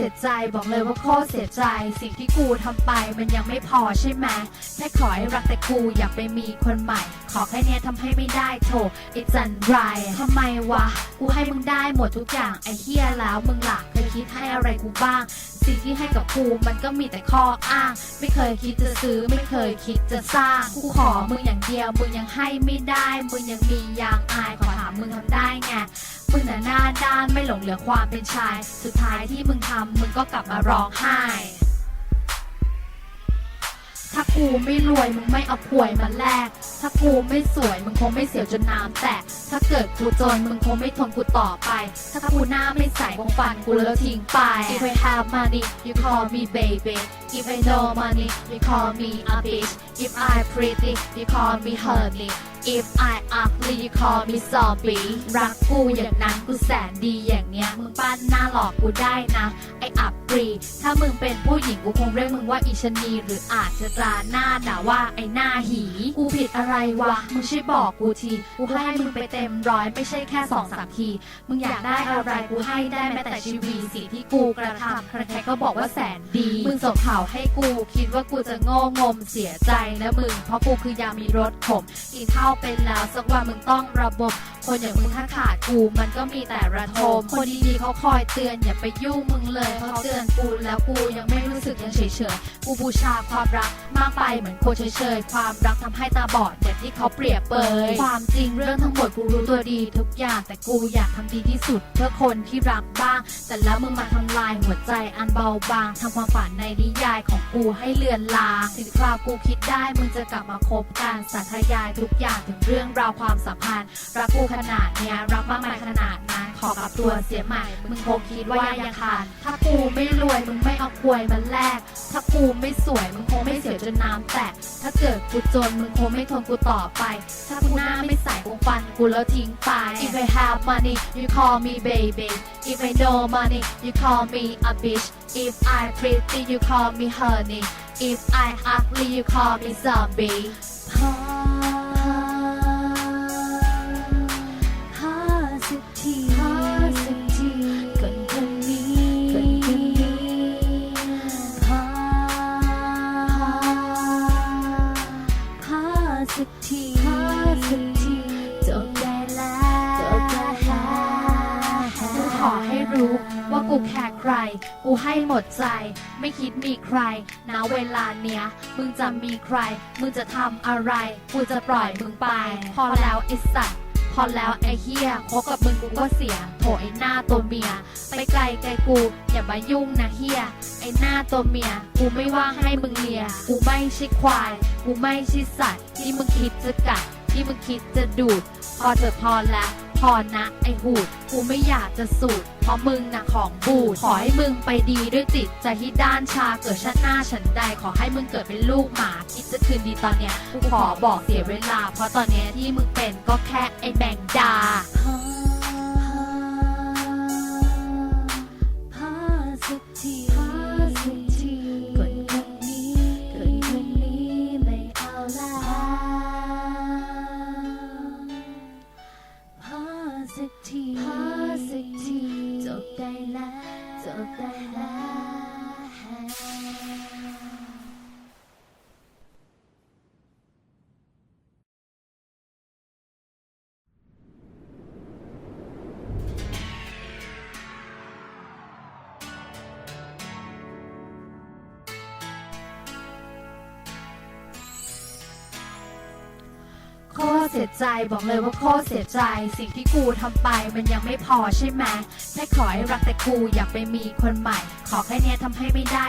เสียใจ บอกเลยว่าโคตรเสียใจ สิ่งที่กูทำไปมันยังไม่พอใช่ไหมแค่ขอให้รักแต่กูอยากไปมีคนใหม่ ขอแค่เนี้ยทำให้ไม่ได้โถอิจันไรทำไมวะ กูให้มึงได้หมดทุกอย่างไอ้เฮียแล้วมึงหลักเคยคิดให้อะไรกูบ้าง สิ่งที่ให้กับกูมันก็มีแต่ข้ออ้าง ไม่เคยคิดจะซื้อไม่เคยคิดจะสร้าง กูขอมึงอย่างเดียวมึงยังให้ไม่ได้ มึงยังมียางอายขอถามมึงทำได้ไง มึงน่ะหน้าด้านไม่หลงเหลือความเป็นชาย สุดท้ายที่มึงทำมึงก็กลับมาร้องไห้ ถ้ากูไม่รวยมึงไม่เอาป่วยมาแลก ถ้ากูไม่สวยมึงคงไม่เสียวจนน้ำแตก ถ้าเกิดกูจนมึงคงไม่ทนกูต่อไป ถ้ากูหน้าไม่ใสคงฟันกูแล้วทิ้งไป If I have money you call me baby If I no money you call me a bitch If I pretty you call me honey If I ugly you call me zombie รักกูอย่างนั้นกูแสนดีอย่างเนี้ยมึงปั้นหน้าหลอกกูได้นะ ไออับปรี ถ้ามึงเป็นผู้หญิงกูคงเรียกมึงว่าอีชนีหรืออาจจะตราหน้าด่าว่าไอหน้าหี กูผิดอะไรวะ มึงช่วยบอกกูที กูให้มึงไปเต็มร้อยไม่ใช่แค่สองสามที มึงอยากได้อะไรกูให้ได้แม้แต่ชีวีสิ่งที่กูกระทำใครๆก็บอกว่าแสนดี มึงส่งข่าวให้กูคิดว่ากูจะโง่งมเสียใจนะมึง เพราะกูคือยามีรสขมกินข้าวเป็นแล้วสักวันมึงต้องระบบ คนอย่างมึงถ้าขาดกูมันก็มีแต่ระทม คนดีๆเขาคอยเตือนอย่าไปยุ่งมึงเลยเขาเตือนกูแล้วกูยังไม่รู้สึกยังเฉยๆกูบูชาความรักมากไปเหมือนคนเฉยๆความรักทำให้ตาบอดอย่างที่เขาเปรียบเปยความจริงเรื่องทั้งหมดกูรู้ตัวดีทุกอย่างแต่กูอยากทำดีที่สุด เพื่อคนที่รักบ้าง แต่แล้วมึงมาทำลายหัวใจอันเบาบางทำความฝันในนิยายของกูให้เลือนลางถึงคราวกูคิดได้มึงจะกลับมาคบกันสาธยายทุกอย่างถึงเรื่องราวความสัมพันธ์รักกูขนาดเนี้ยรักมากมายขนาดนั้นขอกับตัวเสียใหม่ มึงคงคิดว่ายังขาดถ้ากูไม่รวยมึงไม่เอาควยมาแลก ถ้ากูไม่สวยมึงคงไม่เสียจนน้ำแตก ถ้าเกิดกูจนมึงคงไม่ทนกูต่อไป ถ้ากูหน้าไม่ใส่กูฟันกูแล้วทิ้งไป If I have money you call me baby If I no money you call me a bitch If I pretty you call me honey If I ugly you call me zombie สักทีขอสักทีจบได้แล้วจบได้แล้วกูขอให้รู้ว่ากูแค่ใคร กูให้หมดใจ ไม่คิดมีใครณเวลาเนี้ย มึงจะมีใคร มึงจะทำอะไร กูจะปล่อยมึงไป พอแล้วไอ้สัตว์ อแล้วไอ้เฮียคบกับมึงกูก็เสียโถไอ้หน้าตัวเมีย ไปไกลไกลกู อย่ามายุ่งนะเฮียไอ้หน้าตัวเมีย กูไม่ว่างให้มึงเลีย กูไม่ใช่ควาย กูไม่ใช่สัตว์ที่มึงคิดจะกัดที่มึงคิดจะดูด พอเถอะพอแล้ว พอนะไอ้หูดกูไม่อยากจะสูดเพราะมึงนะของบูดขอให้มึงไปดีด้วยจิตใจที่ด้านชาเกิดชาติหน้าฉันใดขอให้มึงเกิดเป็นลูกหมาคิดจะคืนดีตอนเนี้ยกูขอบอกเสียเวลา เพราะตอนเนี้ยที่มึงเป็นก็แค่ไอ้แบงดา จบได้ โคตรเสียใจบอกเลยว่าโคตรเสียใจ สิ่งที่กูทำไปมันยังไม่พอใช่ไหมแค่ขอให้รักแต่กูอยากไปมีคนใหม่ ขอแค่เนี้ยทำให้ไม่ได้